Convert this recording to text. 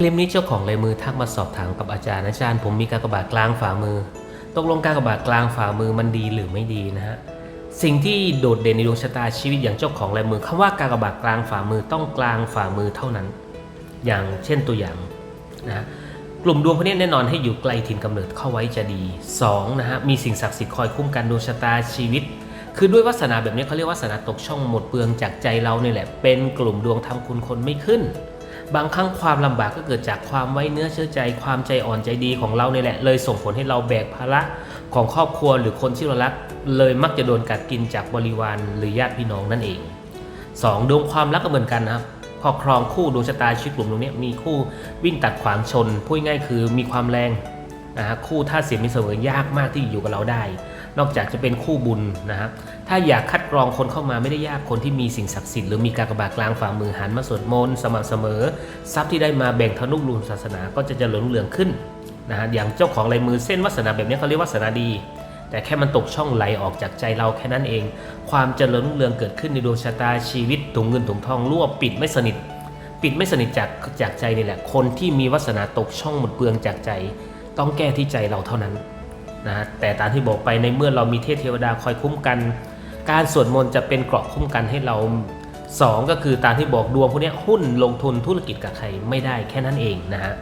คลิปนี้เจ้าของลายมือทักมาสอบถามกับอาจารย์อาจารย์ผมมีกากบาทกลางฝ่ามือ ตกลงกากบาทกลางฝ่ามือมันดีหรือไม่ดีนะฮะสิ่งที่โดดเด่นในดวงชะตาชีวิตอย่างเจ้าของลายมือคำว่ากากบาทกลางฝ่ามือต้องกลางฝ่ามือเท่านั้น อย่างเช่นตัวอย่างนะกลุ่มดวงพวกนี้แน่นอนให้อยู่ไกลถิ่นกำเนิดเข้าไว้จะดี2นะฮะมีสิ่งศักดิ์สิทธิ์คอยคุ้มกันดวงชะตาชีวิต คือด้วยวาสนาแบบนี้เขาเรียกวาสนาตกช่องหมดเปลืองจากใจเราเนี่ยแหละเป็นกลุ่มดวงทำคุณคนไม่ขึ้น บางครั้งความลำบากก็เกิดจากความไว้เนื้อเชื่อใจ ความใจอ่อนใจดีของเราเนี่ยแหละ เลยส่งผลให้เราแบกภาระของครอบครัวหรือคนที่เรารัก เลยมักจะโดนกัดกินจากบริวารหรือญาติพี่น้องนั่นเองสองดวงความรักก็เหมือนกันนะครับพอครองคู่ดวงชะตาชีวิตกลุ่มดวงนี้มีคู่วิ่งตัดขวางชนพูดง่ายคือมีความแรงนะฮะคู่ท่าเสียมีเสมอยากมากที่อยู่กับเราได้ นอกจากจะเป็นคู่บุญนะฮะถ้าอยากคัดกรองคนเข้ามาไม่ได้ยากคนที่มีสิ่งศักดิ์สิทธิ์หรือมีกากบาทกลางฝ่ามือหันมาสวดมนต์สม่ำเสมอ ทรัพย์ที่ได้มาแบ่งทนุบรุนศาสนาก็จะเจริญรุ่งเรืองขึ้นนะฮะอย่างเจ้าของลายมือเส้นวาสนาแบบนี้เขาเรียกวาสนาดี แต่แค่มันตกช่องไหลออกจากใจเราแค่นั้นเอง ความเจริญรุ่งเรืองเกิดขึ้นในดวงชะตาชีวิตถุงเงินถุงทองรั่วปิดไม่สนิท ปิดไม่สนิทจากจากใจนี่แหละ คนที่มีวาสนาตกช่องหมดเปลืองจากใจ ต้องแก้ที่ใจเราเท่านั้น นะฮะแต่ตามที่บอกไปในเมื่อเรามีเทพเทวดาคอยคุ้มกัน การสวดมนต์จะเป็นเกราะคุ้มกันให้เราสองก็คือตามที่บอกดวงพวกนี้หุ้นลงทุนธุรกิจกับใครไม่ได้แค่นั้นเองนะฮะ